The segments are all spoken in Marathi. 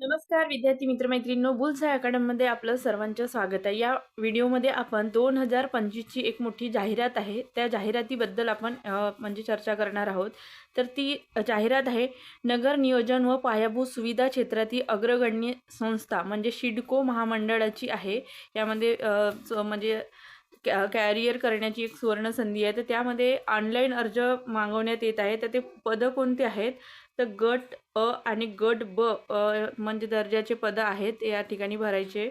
नमस्कार विद्यार्थी मित्रमैत्रिणींनो बुलसाय अकॅडमीमध्ये आपलं सर्वांचं स्वागत आहे. या व्हिडिओमध्ये आपण दोन हजार पंचवीसची एक मोठी जाहिरात आहे. त्या जाहिरातीबद्दल आपण म्हणजे चर्चा करणार आहोत. तर ती जाहिरात आहे नगर नियोजन व पायाभूत सुविधा क्षेत्रातील अग्रगण्य संस्था म्हणजे शिडको महामंडळाची आहे. यामध्ये म्हणजे कॅ कॅरियर करण्याची एक सुवर्ण संधी आहे. तर त्यामध्ये ऑनलाईन अर्ज मागवण्यात येत आहे. तर ते पदं कोणते आहेत? तर गट अ आणि गट ब अ, म्हणजे दर्जाचे पदं आहेत या ठिकाणी भरायचे.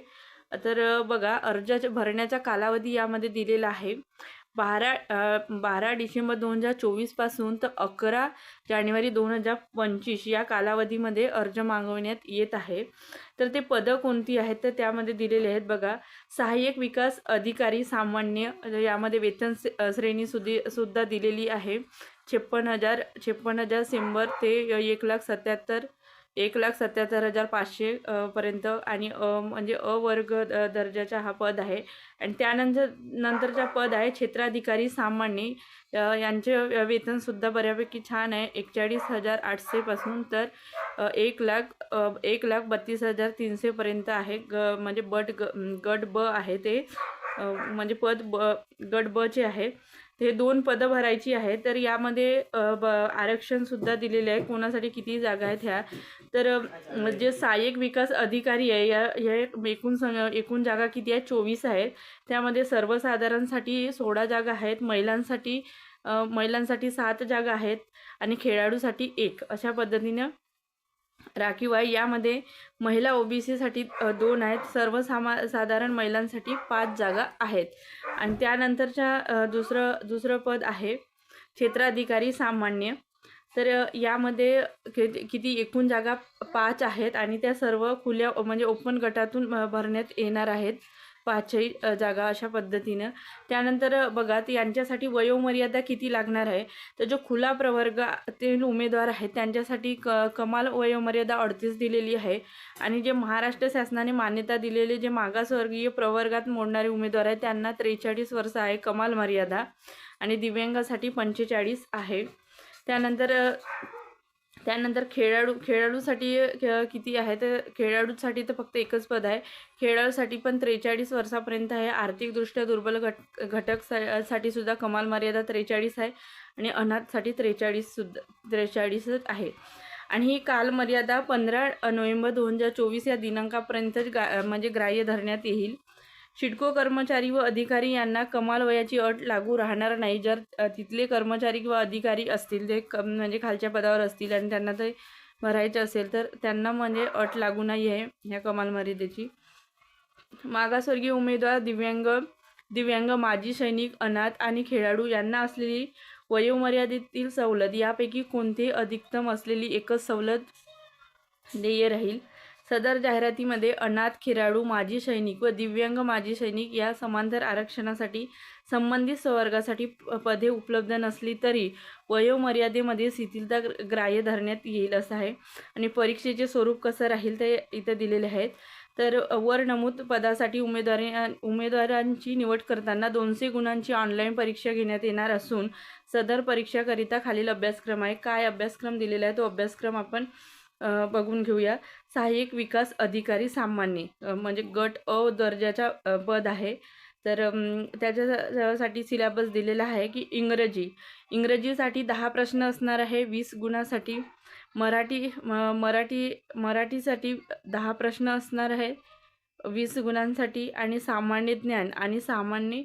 तर बघा अर्जाच्या भरण्याचा कालावधी यामध्ये दिलेला आहे. बारा बारा डिसेंबर दोन हजार चोवीसपासून तर अकरा जानेवारी दोन हजार पंचवीस या कालावधीमध्ये अर्ज मागवण्यात येत आहे. तर ते पदं कोणती आहेत? तर त्यामध्ये दिलेले आहेत बघा सहाय्यक विकास अधिकारी सामान्य यामध्ये वेतन श्रेणी सुधी सुद्धा दिलेली आहे. छप्पन हजार छप्पन हजार शंभर ते एक लाख सत्याहत्तर एक लाख सत्याहत्तर हजार पाचशे पर्यंत आणि अ म्हणजे अवर्ग द- दर्जाचा हा पद आहे. आणि त्यानंतर नंतरचा पद आहे क्षेत्राधिकारी सामान्य. यांचे वेतनसुद्धा बऱ्यापैकी छान आहे. एकचाळीस हजार आठशेपासून तर एक लाख एक लाख बत्तीस हजार तीनशेपर्यंत आहे. ग म्हणजे बट ग गट ब आहे ते. म्हणजे पद ब गट बचे आहे. ते दोन पदं भरायची आहेत. तर यामध्ये ब आरक्षणसुद्धा दिलेले आहे. कोणासाठी किती जागा आहेत ह्या? तर जे सहाय्यक विकास अधिकारी आहे या हे एकूण सं एकूण जागा किती आहेत? चोवीस आहेत. त्यामध्ये सर्वसाधारणसाठी सोळा जागा आहेत. महिलांसाठी महिलांसाठी सात जागा आहेत आणि खेळाडूसाठी एक. अशा पद्धतीनं राखीव आहे. यामध्ये महिला ओबीसीसाठी दोन आहेत. सर्वसामा साधारण महिलांसाठी पाच जागा आहेत. आणि त्यानंतरच्या दुसरं दुसरं पद आहे क्षेत्राधिकारी सामान्य. तर यामध्ये किती किती एकूण जागा पाच आहेत आणि त्या सर्व खुल्या म्हणजे ओपन गटातून भरण्यात येणार आहेत. पाचही जागा अशा पद्धतीनं. त्यानंतर बघा यांच्यासाठी वयोमर्यादा किती लागणार आहे? तर जो खुला प्रवर्गातील उमेदवार आहेत त्यांच्यासाठी क कमाल वयोमर्यादा अडतीस दिलेली आहे. आणि जे महाराष्ट्र शासनाने मान्यता दिलेले जे मागासवर्गीय प्रवर्गात मोडणारे उमेदवार आहेत त्यांना त्रेचाळीस वर्ष आहे कमाल मर्यादा. आणि दिव्यांगासाठी पंचेचाळीस आहे. त्यानंतर त्यानंतर खेळाडू खेळाडूसाठी खेळ किती आहे? तर खेळाडूसाठी तर फक्त एकच पद आहे. खेळाडूसाठी पण त्रेचाळीस वर्षापर्यंत आहे. आर्थिकदृष्ट्या दुर्बल घट घटक सा- साठी सुद्धा कमाल मर्यादा त्रेचाळीस आहे. आणि अनाथसाठी त्रेचाळीस सुद्धा त्रेचाळीसच आहे. आणि ही कालमर्यादा पंधरा नोव्हेंबर दोन हजार चोवीस या दिनांकापर्यंतच गा म्हणजे ग्राह्य धरण्यात येईल. शिडको कर्मचारी व अधिकारी यांना कमाल वयाची अट लागू राहणार नाही. जर तिथले कर्मचारी किंवा अधिकारी असतील जे क म्हणजे खालच्या पदावर असतील आणि त्यांना ते भरायचे असेल तर त्यांना म्हणजे अट लागू नाही आहे ह्या कमाल मर्यादेची. मागासवर्गीय उमेदवार दिव्यांग दिव्यांग माजी सैनिक अनाथ आणि खेळाडू यांना असलेली वयोमर्यादेतील सवलत यापैकी कोणतेही अधिकतम असलेली एकच सवलत देय राहील. सदर जाहिरातीमध्ये अनाथ खेळाडू माजी सैनिक व दिव्यांग माजी सैनिक या समांतर आरक्षणासाठी संबंधित संवर्गासाठी प- पदे उपलब्ध नसली तरी वयोमर्यादेमध्ये शिथिलता ग्राह्य धरण्यात येईल असं आहे. आणि परीक्षेचे स्वरूप कसं राहील ते इथं दिलेले आहेत. तर वर नमूद पदासाठी उमेदवारी उमेदवारांची निवड करताना दोनशे गुणांची ऑनलाईन परीक्षा घेण्यात येणार असून सदर परीक्षाकरिता खालील अभ्यासक्रम आहे. काय अभ्यासक्रम दिलेला आहे? तो अभ्यासक्रम आपण बघून घेऊया. सहाय्यक विकास अधिकारी सामान्य म्हणजे गट अ दर्जाचा पद आहे. तर त्याच्यासाठी सिलेबस दिलेला आहे की इंग्रजी. इंग्रजीसाठी दहा प्रश्न असणार आहे वीस गुणासाठी. मराठी म- मराठी मराठीसाठी दहा प्रश्न असणार आहे वीस गुणांसाठी. आणि सामान्य ज्ञान आणि सामान्य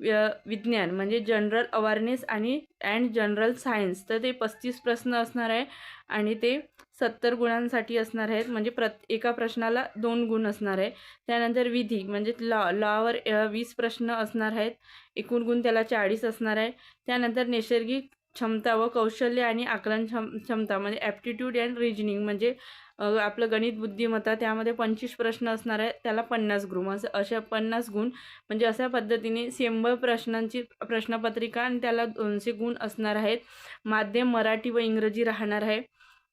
विज्ञान म्हणजे जनरल अवेअरनेस आणि अँड जनरल सायन्स तर ते पस्तीस प्रश्न असणार आहे आणि ते सत्तर गुणांसाठी असणार आहेत. म्हणजे प्र एका प्रश्नाला दोन गुण असणार आहे. त्यानंतर विधी म्हणजे लॉ लॉवर वीस प्रश्न असणार आहेत. एकूण गुण त्याला चाळीस असणार आहे. त्यानंतर नैसर्गिक क्षमता व कौशल्य आणि आकलन क्षम क्षमता म्हणजे ॲप्टिट्यूड अँड रिजनिंग म्हणजे आपलं गणित बुद्धिमत्ता त्यामध्ये पंचवीस प्रश्न असणार आहे त्याला पन्नास गुण. असं अशा पन्नास गुण म्हणजे अशा पद्धतीने शंभर प्रश्नांची प्रश्नपत्रिका आणि त्याला दोनशे गुण असणार आहेत. माध्यम मराठी व इंग्रजी राहणार आहे.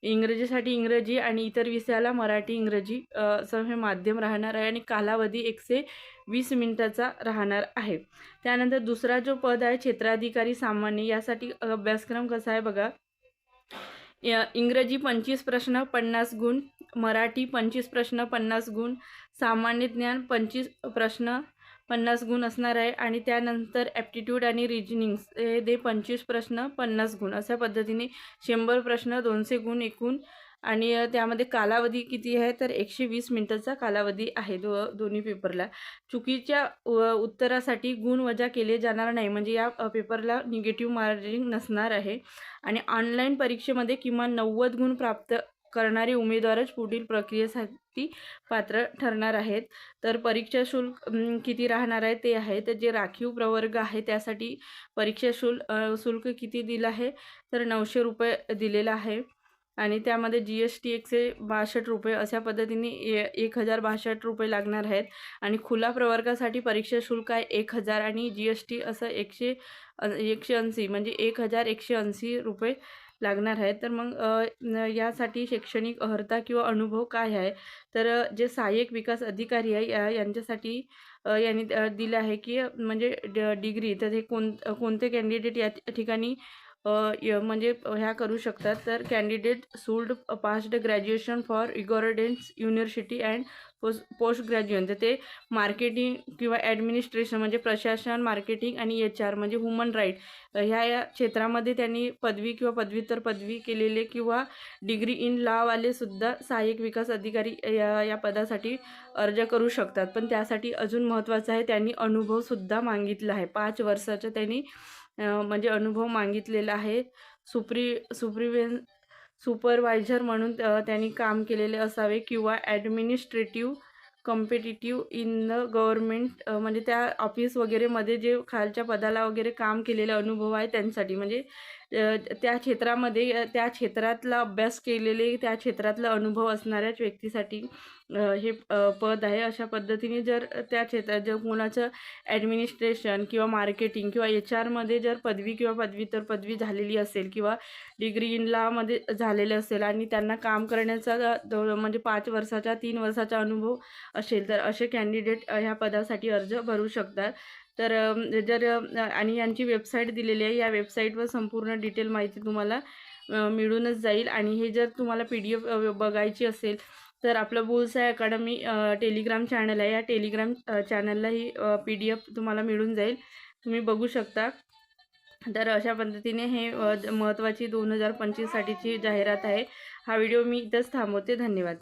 इंग्रजीसाठी इंग्रजी आणि इतर विषयाला मराठी इंग्रजी असं हे माध्यम राहणार आहे आणि कालावधी एकशे वीस मिनिटाचा राहणार आहे. त्यानंतर दुसरा जो पद आहे क्षेत्राधिकारी सामान्य यासाठी अभ्यासक्रम कसा आहे बघा. इंग्रजी पंचवीस प्रश्न पन्नास गुण मराठी पंचवीस प्रश्न पन्नास गुण सामान्य ज्ञान पंचवीस प्रश्न पन्नास गुण असणार आहे. आणि त्यानंतर ॲप्टिट्यूड आणि रिजनिंग्स हे दे पंचवीस प्रश्न पन्नास गुण. अशा पद्धतीने शंभर प्रश्न दोनशे गुण एकूण आणि त्यामध्ये कालावधी किती आहे? तर एकशे वीस मिनटाचा कालावधी आहे दो दोन्ही पेपरला. चुकीच्या उत्तरासाठी गुण वजा केले जाणार नाही. म्हणजे या पेपरला निगेटिव्ह मार्जिंग नसणार आहे. आणि ऑनलाईन परीक्षेमध्ये किमान नव्वद गुण प्राप्त करणारे उमेदवारच पुढील प्रक्रियेसाठी पात्र ठरणार आहेत. तर परीक्षा शुल्क किती राहणार आहे ते आहे. तर जे राखीव प्रवर्ग आहे त्यासाठी परीक्षा शुल्क शुल्क किती दिलं आहे? तर नऊशे रुपये दिलेलं आहे. आणि त्यामध्ये जी एस टी एकशे बासष्ट रुपये अशा पद्धतीने ए एक हजार बासष्ट रुपये लागणार आहेत. आणि खुला प्रवर्गासाठी परीक्षा शुल्क आहे एक हजार आणि जी एस टी असं एकशे एकशे ऐंशी म्हणजे एक हजार एकशे ऐंशी रुपये लागणार आहेत. तर मग यासाठी शैक्षणिक अर्हता किंवा अनुभव काय आहे? तर जे सहाय्यक विकास अधिकारी आहे या यांच्यासाठी यांनी दिलं आहे की म्हणजे ड डिग्री तर हे कोण कोणते कॅन्डिडेट या ठिकाणी म्हणजे ह्या करू शकतात. तर candidate should passed graduation for इगोरडेन्स university and post post graduation. तर ते मार्केटिंग किंवा ॲडमिनिस्ट्रेशन म्हणजे प्रशासन मार्केटिंग आणि एच आर म्हणजे ह्युमन राईट. ह्या या क्षेत्रामध्ये त्यांनी पदवी किंवा पदव्युत्तर पदवी केलेले किंवा डिग्री इन लॉवाले सुद्धा सहाय्यक विकास अधिकारी या या पदासाठी अर्ज करू शकतात. पण त्यासाठी अजून महत्त्वाचं आहे त्यांनी अनुभवसुद्धा मागितला आहे. पाच वर्षाचा त्यांनी म्हणजे अनुभव मागितलेला आहे. सुप्री सुप्रिवेन सुपरवायझर म्हणून त्यांनी काम केलेले असावे किंवा administrative competitive in the government म्हणजे त्या ऑफिस वगैरेमध्ये जे खालच्या पदाला वगैरे काम केलेले अनुभव आहे त्यांसाठी. म्हणजे त्या क्षेत्रामध्ये त्या क्षेत्रातला अभ्यास केलेले त्या क्षेत्रातला अनुभव असणाऱ्याच व्यक्तीसाठी हे पद आहे. अशा पद्धतीने जर त्या क्षेत्रात जर कोणाचं ॲडमिनिस्ट्रेशन किंवा मार्केटिंग किंवा एच आरमध्ये जर पदवी किंवा पदवीतर पदवी झालेली असेल किंवा डिग्री इन झालेले असेल आणि त्यांना काम करण्याचा दो- म्हणजे पाच वर्षाचा तीन वर्षाचा अनुभव असेल तर असे कॅन्डिडेट ह्या पदासाठी अर्ज भरू शकतात. तर जर आणि यांची वेबसाईट दिलेली आहे या वेबसाईटवर संपूर्ण डिटेल माहिती तुम्हाला मिळूनच जाईल. आणि हे जर तुम्हाला पी डी एफ बघायची असेल तर आपलं बोलसाय अकॅडमी टेलिग्राम चॅनल आहे. या टेलिग्राम चॅनलला ही पी डी एफ तुम्हाला मिळून जाईल. तुम्ही बघू शकता. तर अशा पद्धतीने हे महत्त्वाची दोन हजार पंचवीससाठीची जाहिरात आहे. हा व्हिडिओ मी इथंच थांबवते. धन्यवाद.